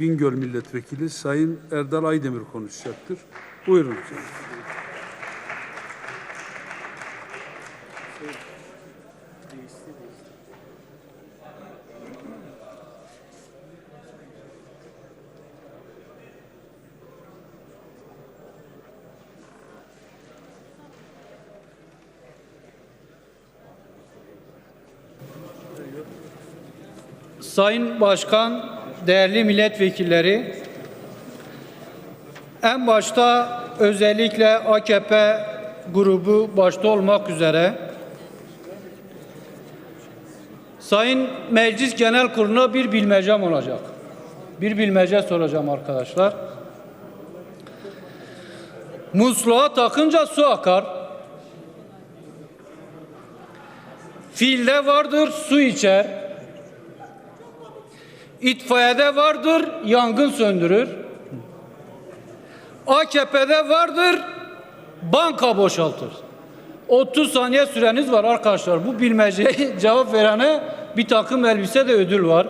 Bingöl Milletvekili Sayın Erdal Aydemir konuşacaktır. Buyurun. Sayın Başkan, değerli milletvekilleri, en başta özellikle AKP grubu başta olmak üzere Sayın Meclis Genel Kurulu'na bir bilmecem olacak. Bir bilmece soracağım arkadaşlar. Musluğa takınca su akar. Filde vardır su içer. İtfaiyede vardır, yangın söndürür. AKP'de vardır, banka boşaltır. 30 saniye süreniz var arkadaşlar. Bu bilmeceye cevap verene bir takım elbise de ödül var.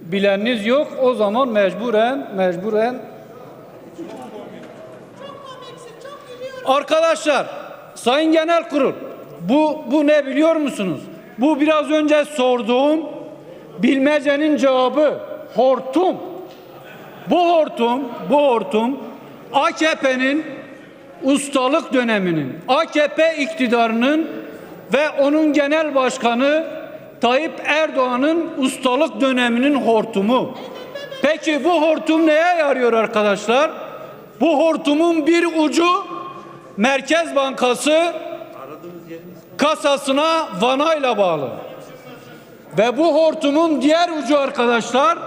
Bileniniz yok. O zaman mecburen, mecburen Arkadaşlar, Sayın Genel Kurul, bu, bu ne biliyor musunuz? Bu biraz önce sorduğum bilmecenin cevabı hortum. Bu hortum, bu hortum AKP'nin ustalık döneminin, AKP iktidarının ve onun genel başkanı Tayyip Erdoğan'ın ustalık döneminin hortumu. Peki bu hortum neye yarıyor arkadaşlar? Bu hortumun bir ucu Merkez Bankası kasasına vanayla bağlı. Ve bu hortumun diğer ucu arkadaşlar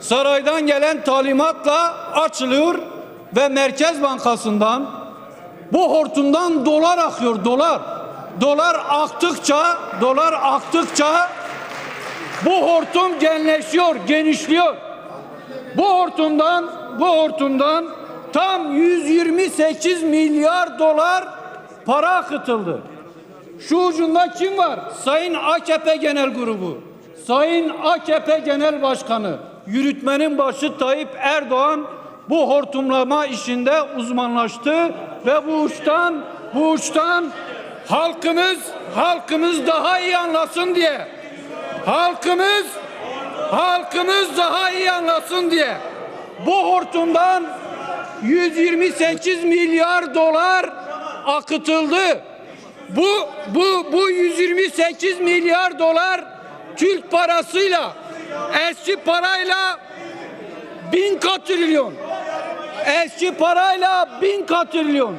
saraydan gelen talimatla açılıyor ve Merkez Bankası'ndan bu hortumdan dolar akıyor dolar. Dolar aktıkça, dolar aktıkça bu hortum genleşiyor, genişliyor. Bu hortumdan, bu hortumdan tam 128 milyar dolar para akıtıldı. Şu ucunda kim var? Sayın AKP Genel Grubu. Sayın AKP Genel Başkanı. Yürütmenin başı Tayyip Erdoğan bu hortumlama işinde uzmanlaştı ve bu uçtan bu uçtan halkımız halkımız daha iyi anlasın diye halkımız halkımız daha iyi anlasın diye bu hortumdan 128 milyar dolar akıtıldı. Bu bu bu 128 milyar dolar Türk parasıyla eski parayla bin katrilyon. Eski parayla bin katrilyon.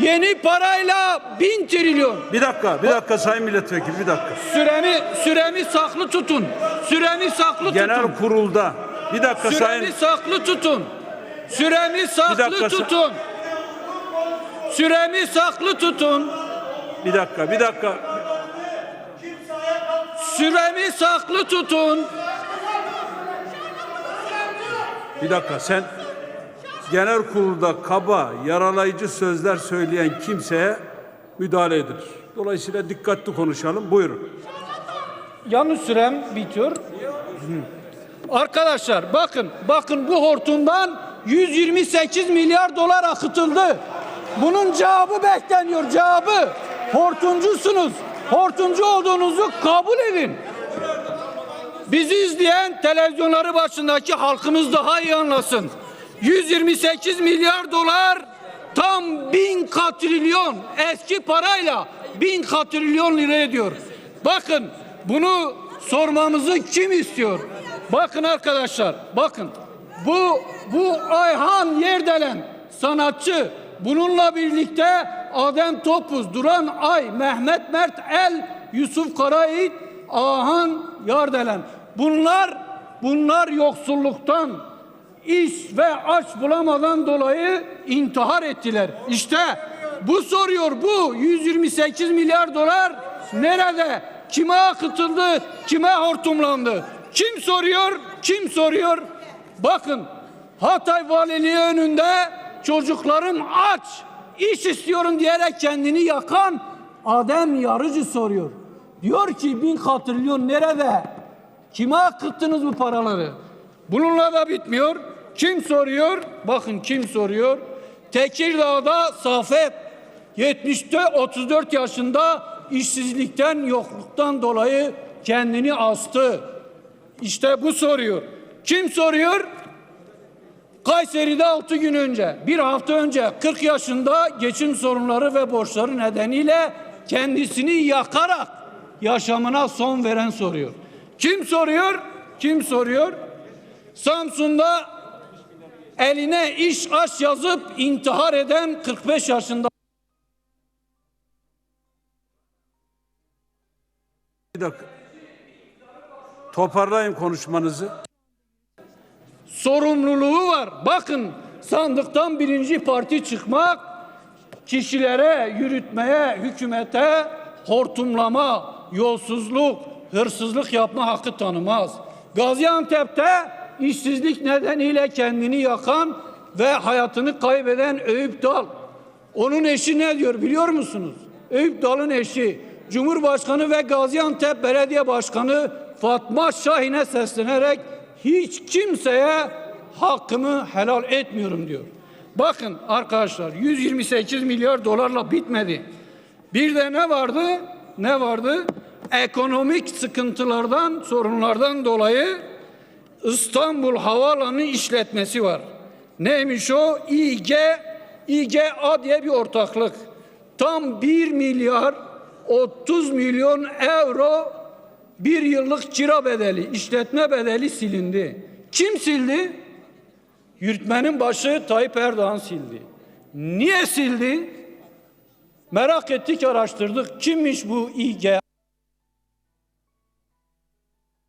Yeni parayla bin trilyon. Bir dakika, bir dakika Sayın Milletvekili, bir dakika. süremi süremi saklı tutun. Süremi saklı Genel tutun. kurulda, bir dakika Sayın... süremi saklı tutun. Süremi saklı dakika, sa- tutun. Süremi saklı tutun Bir dakika, bir dakika. süremi saklı tutun Bir dakika sen genel kurulda kaba, yaralayıcı sözler söyleyen kimseye müdahale edilir. Dolayısıyla dikkatli konuşalım. Buyurun. Yalnız sürem bitiyor. Arkadaşlar bakın bakın bu hortumdan 128 milyar dolar akıtıldı. Bunun cevabı bekleniyor cevabı. Hortumcusunuz. Hortumcu olduğunuzu kabul edin. Bizi izleyen televizyonları başındaki halkımız daha iyi anlasın. 128 milyar dolar tam bin katrilyon eski parayla bin katrilyon lira ediyor. Bakın bunu sormamızı kim istiyor? Bakın arkadaşlar bakın bu bu Ayhan Yerdelen sanatçı bununla birlikte Adem Topuz, Duran Ay, Mehmet Mert El, Yusuf Karayiğit, Ahan Yardelen. Bunlar bunlar yoksulluktan iş ve aç bulamadan dolayı intihar ettiler. İşte bu soruyor bu 128 milyar dolar nerede? Kime akıtıldı? Kime hortumlandı? Kim soruyor? Kim soruyor? Bakın Hatay Valiliği önünde çocuklarım aç, iş istiyorum diyerek kendini yakan Adem Yarıcı soruyor. Diyor ki bin katrilyon nerede? Kime akıttınız bu paraları? Bununla da bitmiyor. Kim soruyor? Bakın kim soruyor? Tekirdağ'da Safet 70'te 34 yaşında işsizlikten, yokluktan dolayı kendini astı. İşte bu soruyor. Kim soruyor? Kayseri'de 6 gün önce, bir hafta önce 40 yaşında geçim sorunları ve borçları nedeniyle kendisini yakarak yaşamına son veren soruyor. Kim soruyor? Kim soruyor? Samsun'da eline iş aş yazıp intihar eden 45 yaşında Bir dakika. Toparlayın konuşmanızı. Sorumluluğu var. Bakın sandıktan birinci parti çıkmak kişilere, yürütmeye, hükümete hortumlama, yolsuzluk, hırsızlık yapma hakkı tanımaz. Gaziantep'te işsizlik nedeniyle kendini yakan ve hayatını kaybeden Eyüp Dal. Onun eşi ne diyor biliyor musunuz? Eyüp Dal'ın eşi Cumhurbaşkanı ve Gaziantep Belediye Başkanı Fatma Şahin'e seslenerek hiç kimseye hakkımı helal etmiyorum diyor. Bakın arkadaşlar 128 milyar dolarla bitmedi. Bir de ne vardı? Ne vardı? Ekonomik sıkıntılardan, sorunlardan dolayı İstanbul Havaalanı işletmesi var. Neymiş o? İG, İGA diye bir ortaklık. Tam 1 milyar 30 milyon euro bir yıllık kira bedeli, işletme bedeli silindi. Kim sildi? Yürütmenin başı Tayyip Erdoğan sildi. Niye sildi? Merak ettik, araştırdık. Kimmiş bu İG?